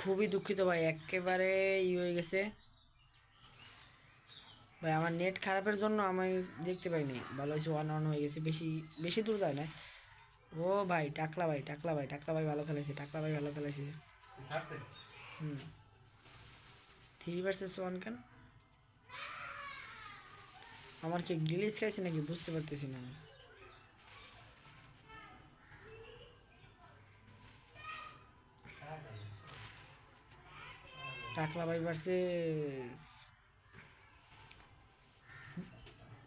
খুবই দুঃখিত ভাই একেবারে ই হয়ে গেছে। ভাই আমার নেট খারাপের জন্য আমি দেখতে পাইনি ভালো হয়েছে ওয়ান ওয়ান হয়ে গেছে বেশি বেশি দূর যায় না। ও ভাই টাকলা ভাই টাকলা ভাই টাকলা ভাই ভালো খেলেছে টাকলা ভাই ভালো খেলেছে। হুম। থ্রি ভার্সেস ওয়ান কেন? আমার কি গিলিস খাইছে নাকি? বুঝতে পারতেছি না আমি। টাকলা ভাই ভার্সেস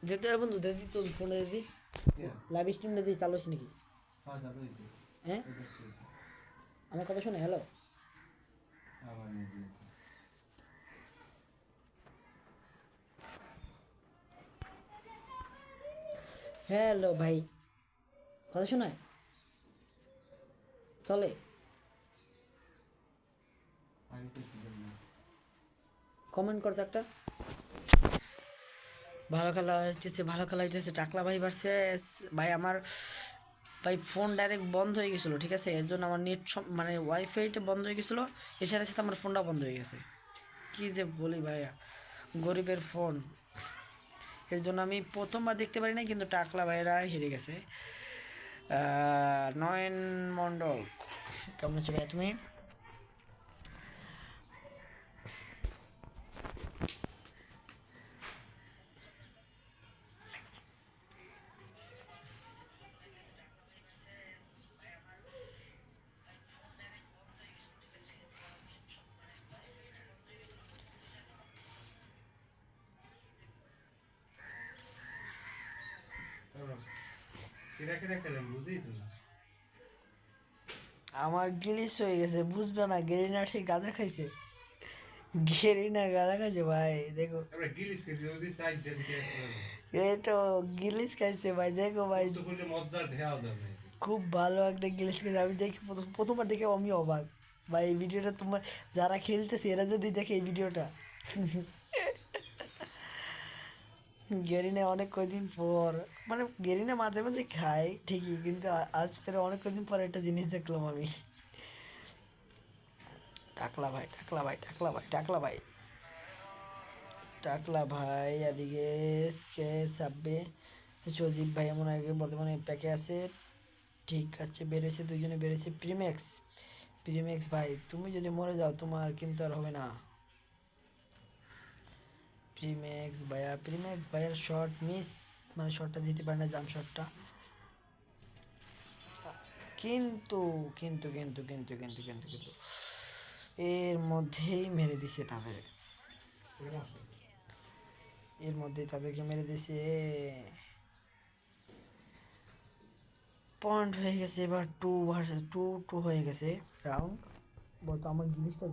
যেতে হবে বন্ধু দিদি তো ফোনে দিদি লাইভ স্ট্রিমটা দিদি চালু আছে নাকি? হ্যাঁ হ্যাঁ? আমার কথা শোনে হ্যালো হ্যালো ভাই। কথা শোনায় চলে। কমেন্ট করতো একটা ভালো খেলা হচ্ছে ভালো খেলা হইতেছে, টাকলা ভাই ভার্সেস ভাই আমার, ভাই ফোন ডাইরেক্ট বন্ধ হয়ে গেছিল, ঠিক আছে? এর জন্য আমার নেট মানে ওয়াইফাইটা বন্ধ হয়ে গেছিল, এর সাথে সাথে আমার ফোনটা বন্ধ হয়ে গেছে। কী যে বলি ভাইয়া, গরিবের ফোন এর জন্য আমি প্রথমবার দেখতে পারি না কিন্তু টাকলা ভাইরা হেরে গেছে। নয়ন মণ্ডল। কেমন আছো ভাই তুমি? আমার গিলিস হয়ে গেছে বুঝবে না গেরিনা ঠিক গাঁজা খাইছে। গেরিনা গাঁজা খাইছে ভাই দেখো। এই তো গিলিস খাইছে ভাই দেখো ভাই। খুব ভালো একটা গিলিস খাইছে আমি দেখি প্রথম- প্রথমবার দেখে আমি অবাক। ভাই এই ভিডিওটা তোমার যারা খেলতেছে এরা যদি দেখে এই ভিডিওটা। গেরিনা অনেক কদিন পর মানে গেরিনা মাঝে মাঝে খাই ঠিকই, কিন্তু আজ পেরে অনেক কদিন পর একটা জিনিস দেখলাম আমি। টাকলা ভাই টাকলা ভাই টাকলা ভাই টাকলা ভাই। টাকলা ভাই, এদিকে কে চাপবে সজীব ভাই এমন আগে বর্তমানে প্যাকে আছে। ঠিক আছে, বেড়েছে, দুজনে বেড়েছে প্রিমেক্স প্রিমেক্স ভাই, তুমি যদি মরে যাও, তোমার কিন্তু আর হবে না। প্রিমেক্স ভাইয়া প্রিমেক্স ভাইয়ার শর্ট মিস মানে শর্টটা দিতে পারে না জাম শটটা কিন্তু কিন্তু কিন্তু কিন্তু কিন্তু কিন্তু কিন্তু এর মধ্যেই মেরে দিছে তাদের। এর মধ্যেই তাদেরকে মেরে দিছে। পয়েন্ট হয়ে গেছে এবার টু ভার্সেস টু টু হয়ে গেছে। রাউন্ড বলতো আমার জিনিসটা